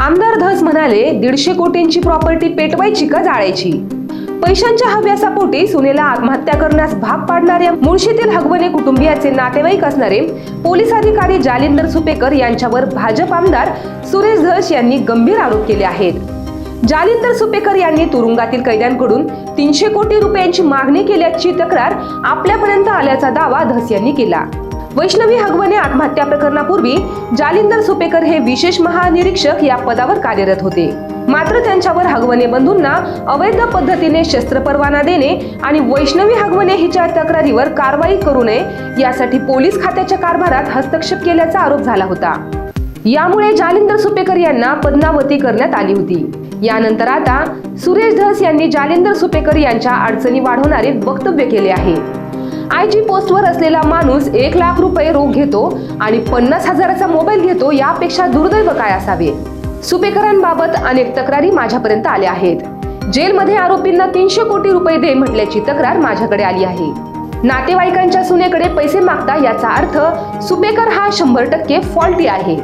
आमदार धस म्हणाले दीडशे कोटींची प्रॉपर्टी पेटवायची का जाळायची? पैशांच्या हव्यासापोटी सुनेला आत्महत्या करण्यास भाग पाडणाऱ्या मुळशीतील हगवणे कुटुंबियाचे नातेवाईक असणारे पोलीस अधिकारी जालिंदर सुपेकर यांच्यावर भाजप आमदार सुरेश धस यांनी गंभीर आरोप केले आहेत. जालिंदर सुपेकर यांनी तुरुंगातील कैद्यांकडून तीनशे कोटी रुपयांची मागणी केल्याची तक्रार आपल्यापर्यंत आल्याचा दावा धस यांनी केला. वैष्णवी हगवणे आत्महत्या प्रकरणापूर्वी जालिंदर सुपेकर हे विशेष महानिरीक्षक या पदावर कार्यरत होते. मात्र त्यांच्यावर हगवणे बंधूंना अवैध पद्धतीने शस्त्र परवाना देणे आणि वैष्णवी हगवणे हिच्या तक्रारीवर कारवाई करू नये यासाठी पोलीस खात्याच्या कारभारात हस्तक्षेप केल्याचा आरोप झाला होता. यामुळे जालिंदर सुपेकर यांना पद्मावती करण्यात आली होती. यानंतर आता सुरेश धस यांनी जालिंदर सुपेकर यांच्या अडचणी वाढवणारे वक्तव्य केले आहे. आय जी पोस्टवर असलेला माणूस एक लाख रुपये रोख घेतो आणि पन्नास हजाराचा मोबाईल घेतो यापेक्षा दुर्दैव काय असावे? सुपेकरांबाबत अनेक तक्रारी माझ्यापर्यंत आल्या आहेत. जेलमध्ये आरोपींना तीनशे कोटी रुपये दे म्हटल्याची तक्रार माझ्याकडे आली आहे. नातेवाईकांच्या सुनेकडे पैसे मागता याचा अर्थ सुपेकर हा शंभर टक्के फॉल्टी आहे.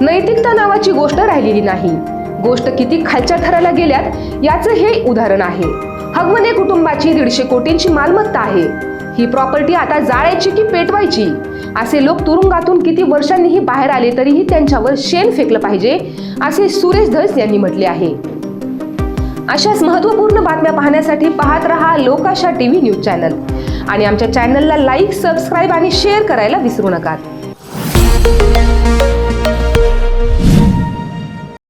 नैतिकता नावाची गोष्ट राहिलेली नाही. गोष्ट किती खालच्या थराला गेल्यात याचं हे उदाहरण आहे. हगवणे कुटुंबाची दीडशे कोटींची मालमत्ता आहे. ही प्रॉपर्टी आता जाळायची की पेटवायची? असे लोक तुरुंगातून किती वर्षांनीही बाहेर आले तरीही त्यांच्यावर शेण फेकलं पाहिजे असे सुरेश धस यांनी म्हटले आहे. अशाच महत्त्वपूर्ण बातम्या पाहण्यासाठी पाहत रहा लोकाशा टीव्ही न्यूज चॅनल. आणि आमच्या चॅनलला लाईक सबस्क्राईब आणि शेअर करायला विसरू नका.